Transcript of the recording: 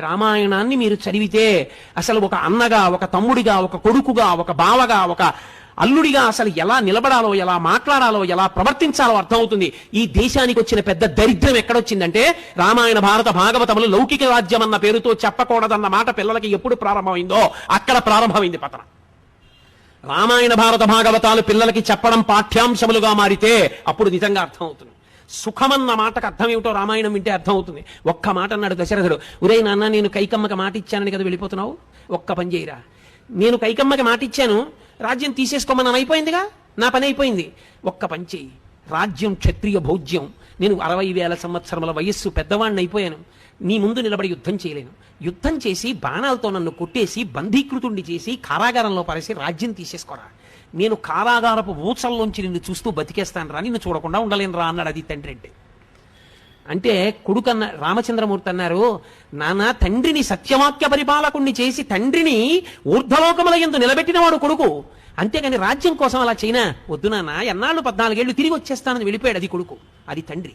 రామాయణాన్ని మీరు చదివితే అసలు ఒక అన్నగా ఒక తమ్ముడిగా ఒక కొడుకుగా ఒక బావగా ఒక అల్లుడిగా అసలు ఎలా నిలబడాలో ఎలా మాట్లాడాలో ఎలా ప్రవర్తించాలో అర్థమవుతుంది. ఈ దేశానికి వచ్చిన పెద్ద దరిద్రం ఎక్కడొచ్చిందంటే రామాయణ భారత భాగవతములు లౌకిక రాజ్యం అన్న పేరుతో చెప్పకూడదన్న మాట పిల్లలకి ఎప్పుడు ప్రారంభమైందో అక్కడ ప్రారంభమైంది పతనం. రామాయణ భారత భాగవతాలు పిల్లలకి చెప్పడం పాఠ్యాంశములుగా మారితే అప్పుడు నిజంగా అర్థమవుతుంది. సుఖమన్న మాటకు అర్థం ఏమిటో రామాయణం వింటే అర్థమవుతుంది. ఒక్క మాట అన్నాడు దశరథుడు ఉరే నాన్న నేను కైకమ్మకి మాట ఇచ్చానని కదా వెళ్ళిపోతున్నావు? ఒక్క పని చేయరా. నేను కైకమ్మకి మాట ఇచ్చాను రాజ్యం తీసేసుకోమని అయిపోయిందిగా? నా పని అయిపోయింది. ఒక్క పని చెయ్యి. రాజ్యం క్షత్రియ భోజ్యం. నేను అరవై వేల సంవత్సరముల వయస్సు పెద్దవాణ్ణి అయిపోయాను. నీ ముందు నిలబడి యుద్ధం చేయలేను. యుద్ధం చేసి బాణాలతో నన్ను కొట్టేసి బంధీకృతుణ్ణి చేసి కారాగారంలో పారేసి రాజ్యం తీసేసుకోరా. నేను కారాగారపు ఊచల్లోంచి నిన్ను చూస్తూ బతికేస్తాను రా. నిన్ను చూడకుండా ఉండలేను రా అన్నాడు అది తండ్రి అంటే. అంటే కొడుకు అన్న రామచంద్రమూర్తి అన్నారు నానా తండ్రిని సత్యవాక్య పరిపాలకుణ్ణి చేసి తండ్రిని ఊర్ధ్వలోకముల ఎందు నిలబెట్టిన వాడు కొడుకు. అంతేగాని రాజ్యం కోసం అలా చైనా వద్దు నాన్న ఎన్నాళ్ళు పద్నాలుగేళ్ళు తిరిగి వచ్చేస్తానని వెళ్ళిపోయాడు అది కొడుకు. అది తండ్రి.